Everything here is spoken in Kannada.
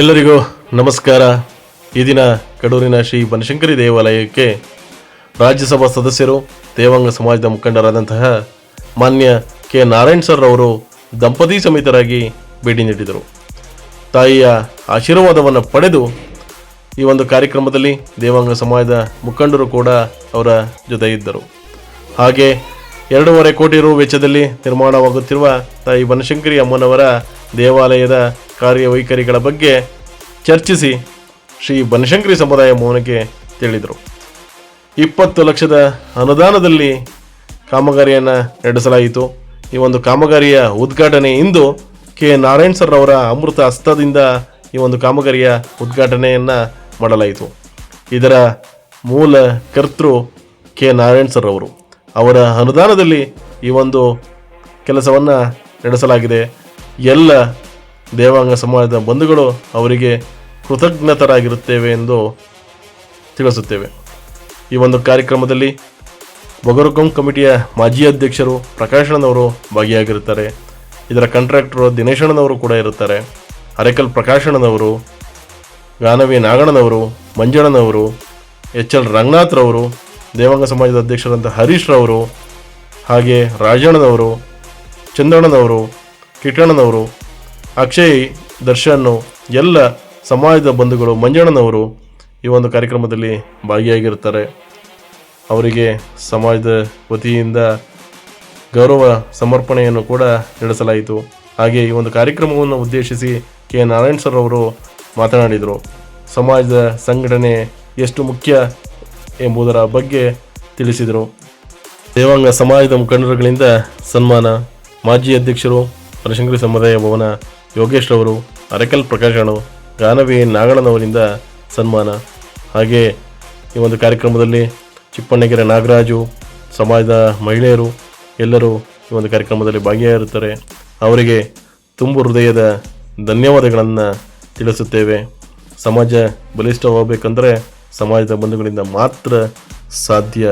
ಎಲ್ಲರಿಗೂ ನಮಸ್ಕಾರ. ಈ ದಿನ ಕಡೂರಿನ ಶ್ರೀ ಬನಶಂಕರಿ ದೇವಾಲಯಕ್ಕೆ ರಾಜ್ಯಸಭಾ ಸದಸ್ಯರು, ದೇವಾಂಗ ಸಮಾಜದ ಮುಖಂಡರಾದಂತಹ ಮಾನ್ಯ ಕೆ. ನಾರಾಯಣ್ ಸರ್ ಅವರು ದಂಪತಿ ಸಮೇತರಾಗಿ ಭೇಟಿ ನೀಡಿದರು. ತಾಯಿಯ ಆಶೀರ್ವಾದವನ್ನು ಪಡೆದು ಈ ಒಂದು ಕಾರ್ಯಕ್ರಮದಲ್ಲಿ ದೇವಾಂಗ ಸಮಾಜದ ಮುಖಂಡರು ಕೂಡ ಅವರ ಜೊತೆ ಇದ್ದರು. ಹಾಗೆ ಎರಡೂವರೆ ಕೋಟಿ ರು ವೆಚ್ಚದಲ್ಲಿ ನಿರ್ಮಾಣವಾಗುತ್ತಿರುವ ತಾಯಿ ಬನಶಂಕರಿ ಅಮ್ಮನವರ ದೇವಾಲಯದ ಕಾರ್ಯವೈಖರಿಗಳ ಬಗ್ಗೆ ಚರ್ಚಿಸಿ ಶ್ರೀ ಬನಶಂಕರಿ ಸಮುದಾಯ ಮೌನಕ್ಕೆ ತಿಳಿದರು ಇಪ್ಪತ್ತು ಲಕ್ಷದ ಅನುದಾನದಲ್ಲಿ ಕಾಮಗಾರಿಯನ್ನು ನಡೆಸಲಾಯಿತು. ಈ ಒಂದು ಕಾಮಗಾರಿಯ ಉದ್ಘಾಟನೆ ಇಂದು ಕೆ. ನಾರಾಯಣ್ ಸರ್ ಅವರ ಅಮೃತ ಹಸ್ತದಿಂದ ಈ ಒಂದು ಕಾಮಗಾರಿಯ ಉದ್ಘಾಟನೆಯನ್ನು ಮಾಡಲಾಯಿತು. ಇದರ ಮೂಲ ಕರ್ತೃ ಕೆ. ನಾರಾಯಣ್ ಸರ್ ಅವರು ಅವರ ಅನುದಾನದಲ್ಲಿ ಈ ಒಂದು ಕೆಲಸವನ್ನು ನಡೆಸಲಾಗಿದೆ. ಎಲ್ಲ ದೇವಾಂಗ ಸಮಾಜದ ಬಂಧುಗಳು ಅವರಿಗೆ ಕೃತಜ್ಞತರಾಗಿರುತ್ತೇವೆ ಎಂದು ತಿಳಿಸುತ್ತೇವೆ. ಈ ಒಂದು ಕಾರ್ಯಕ್ರಮದಲ್ಲಿ ಬೊಗರುಕಂ ಕಮಿಟಿಯ ಮಾಜಿ ಅಧ್ಯಕ್ಷರು ಪ್ರಕಾಶಣ್ಣನವರು ಭಾಗಿಯಾಗಿರುತ್ತಾರೆ. ಇದರ ಕಾಂಟ್ರಾಕ್ಟರು ದಿನೇಶಣ್ಣನವರು ಕೂಡ ಇರುತ್ತಾರೆ. ಅರೆಕಲ್ ಪ್ರಕಾಶಣ್ಣನವರು, ಗಾನವಿ ನಾಗಣ್ಣನವರು, ಮಂಜಣ್ಣನವರು ಎಚ್ ಎಲ್ ರಂಗನಾಥ್ರವರು, ದೇವಾಂಗ ಸಮಾಜದ ಹರೀಶ್ ರವರು, ಹಾಗೆ ರಾಜಣ್ಣನವರು, ಚಂದಣ್ಣನವರು, ಕಿಟ್ಟಣ್ಣನವರು ಅಕ್ಷಯ್, ದರ್ಶನ್, ಎಲ್ಲ ಸಮಾಜದ ಬಂಧುಗಳು ಮಂಜಣ್ಣನವರು ಈ ಒಂದು ಕಾರ್ಯಕ್ರಮದಲ್ಲಿ ಭಾಗಿಯಾಗಿರ್ತಾರೆ ಅವರಿಗೆ ಸಮಾಜದ ವತಿಯಿಂದ ಗೌರವ ಸಮರ್ಪಣೆಯನ್ನು ಕೂಡ ನಡೆಸಲಾಯಿತು. ಹಾಗೆ ಈ ಒಂದು ಕಾರ್ಯಕ್ರಮವನ್ನು ಉದ್ದೇಶಿಸಿ ಕೆ. ನಾರಾಯಣ್ ಸರ್ ಅವರು ಮಾತನಾಡಿದರು. ಸಮಾಜದ ಸಂಘಟನೆ ಎಷ್ಟು ಮುಖ್ಯ ಎಂಬುದರ ಬಗ್ಗೆ ತಿಳಿಸಿದರು. ದೇವಾಂಗ ಸಮಾಜದ ಮುಖಂಡರುಗಳಿಂದ ಸನ್ಮಾನ. ಮಾಜಿ ಅಧ್ಯಕ್ಷರು ಬನಶಂಕರಿ ಸಮುದಾಯ ಭವನ ಯೋಗೇಶ್ ರವರು, ಅರಕಲ್ ಅಣ್ಣ ಗಾನವಿ ನಾಗಣ್ಣನವರಿಂದ ಸನ್ಮಾನ. ಹಾಗೆ ಈ ಒಂದು ಕಾರ್ಯಕ್ರಮದಲ್ಲಿ ಚಿಪ್ಪಣ್ಣಗೆರೆ ನಾಗರಾಜು, ಸಮಾಜದ ಮಹಿಳೆಯರು ಎಲ್ಲರೂ ಈ ಒಂದು ಕಾರ್ಯಕ್ರಮದಲ್ಲಿ ಭಾಗಿಯಾಗಿರುತ್ತಾರೆ. ಅವರಿಗೆ ತುಂಬು ಹೃದಯದ ಧನ್ಯವಾದಗಳನ್ನು ತಿಳಿಸುತ್ತೇವೆ. ಸಮಾಜ ಬಲಿಷ್ಠವಾಗಬೇಕಂದ್ರೆ ಸಮಾಜದ ಬಂಧುಗಳಿಂದ ಮಾತ್ರ ಸಾಧ್ಯ.